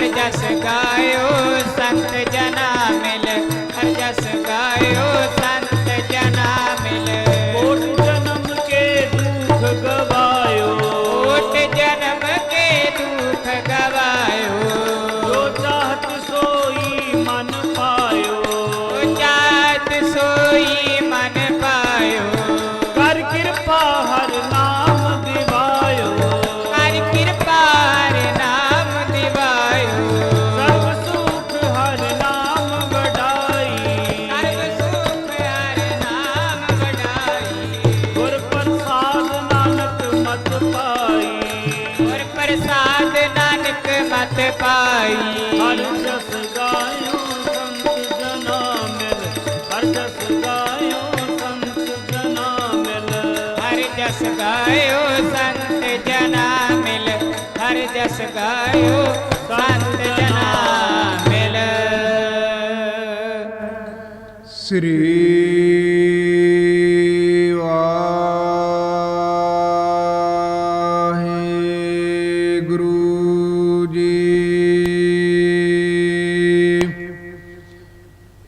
ਹਰ ਜਸ ਗਾਇਓ ਪਾਈ। ਹਰ ਜਸ ਗਾਇਓ ਸੰਤ ਜਨਾ ਮਿਲ। ਹਰ ਜਸ ਗਾਇਓ ਸੰਤ ਜਨਾ ਮਿਲ। ਹਰ ਜਸ ਗਾਇਓ ਸੰਤ ਜਨਾ ਮਿਲ। ਹਰ ਜਸ ਗਾਇਓ ਸੰਤ ਜਨਾ ਮਿਲ। ਸ੍ਰੀ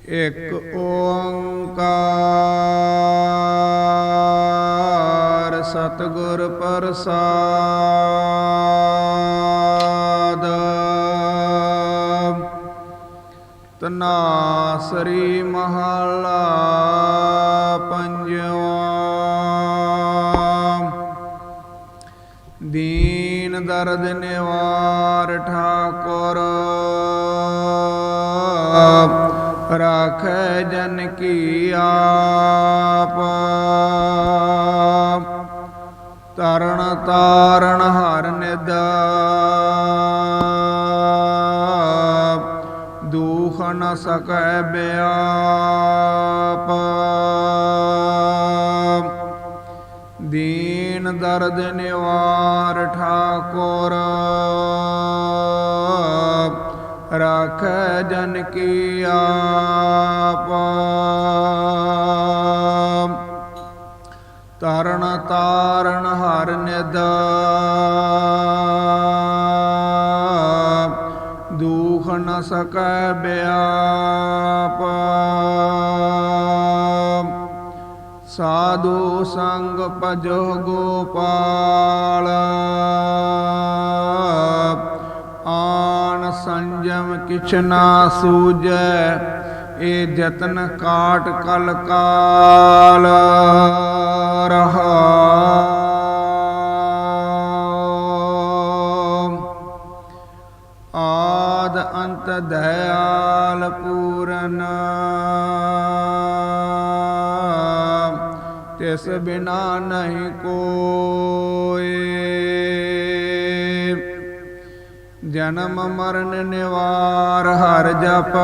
ਇੱਕ ਓੰਕਾਰ ਸਤਿਗੁਰ ਪ੍ਰਸਾਦ। ਤਨਾਸਰੀ ਮਹਲਾ ਪੰਜਵਾ। ਦੀਨ ਦਰਦ ਨਿਵਾਰ ਠਾਕੁਰ। ਰਾਖੈ ਜਨ ਕੀ ਆਪ। ਤਰਣ ਤਾਰਨ ਹਰ ਨਿਦ। ਦੁਖ ਨ ਸਕੈ ਬਿਆਪ। ਦੀਨ ਦਰਦ ਨਿਵਾਰ ਠਾਕੁਰ। ਰਾਖੈ ਜਨ ਕੀ ਆਪ। ਤਰਨ ਤਾਰਨ ਹਰ ਨਿਦ ਦੁਖ ਨ ਸਕੈ ਬਿਆਪ। ਸਾਧੂ ਸੰਗ ਭਜੋ ਗੋਪਾਲ। ਸੰਜਮ ਕਿਛ ਨਾ ਸੂਜੈ ਇਹ ਜਤਨ ਕਾਟ ਕਲ ਕਾਲ ਰਹਾ ਆਦ ਅੰਤ ਦਇਆਲ ਪੂਰਨ। ਤਿਸ ਬਿਨਾ ਨਹੀਂ ਕੋਏ ਜਨਮ ਮਰਨ ਨਿਵਾਰ ਹਰ ਜਪ।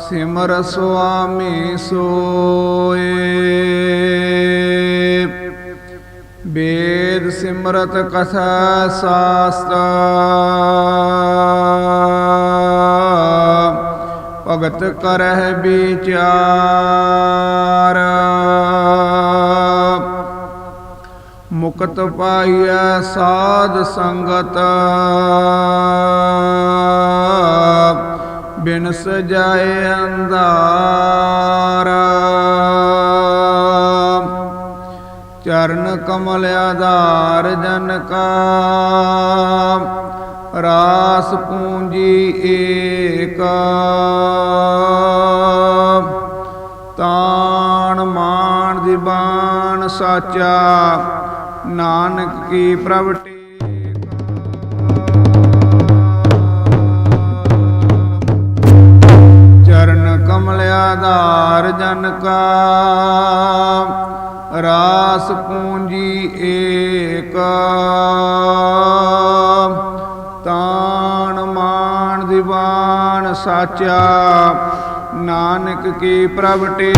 ਸਿਮਰ ਸੁਆਮੀ ਸੋਏ। ਵੇਦ ਸਿਮਰਤ ਕਥਾ ਸਾਸਤ ਭਗਤ ਕਰਹਿ ਵਿਚਾਰ। ਮੁਕਤ ਪਾਈਐ ਸਾਧ ਸੰਗਤ। ਬਿਨ ਸਜਾਏ ਅੰਧਾਰ। ਚਰਨ ਕਮਲ ਆਧਾਰ ਜਨ ਕਾ। ਰਾਸ ਪੂੰਜੀ ਏਕ। ਤਾਣ ਮਾਨ ਦਿਬਾਨ ਸਾਚਾ। ਨਾਨਕ ਕੀ ਪ੍ਰਭ ਚਰਨ ਕਮਲ ਆਧਾਰ ਜਨ ਕਾ। ਰਾਸ ਪੂੰਜੀ ਏਕ। ਤਾਣ ਮਾਨ ਦੀਵਾਨ ਸਾਚਾ। ਨਾਨਕ ਕੀ ਪ੍ਰਭ ਟੇਕ।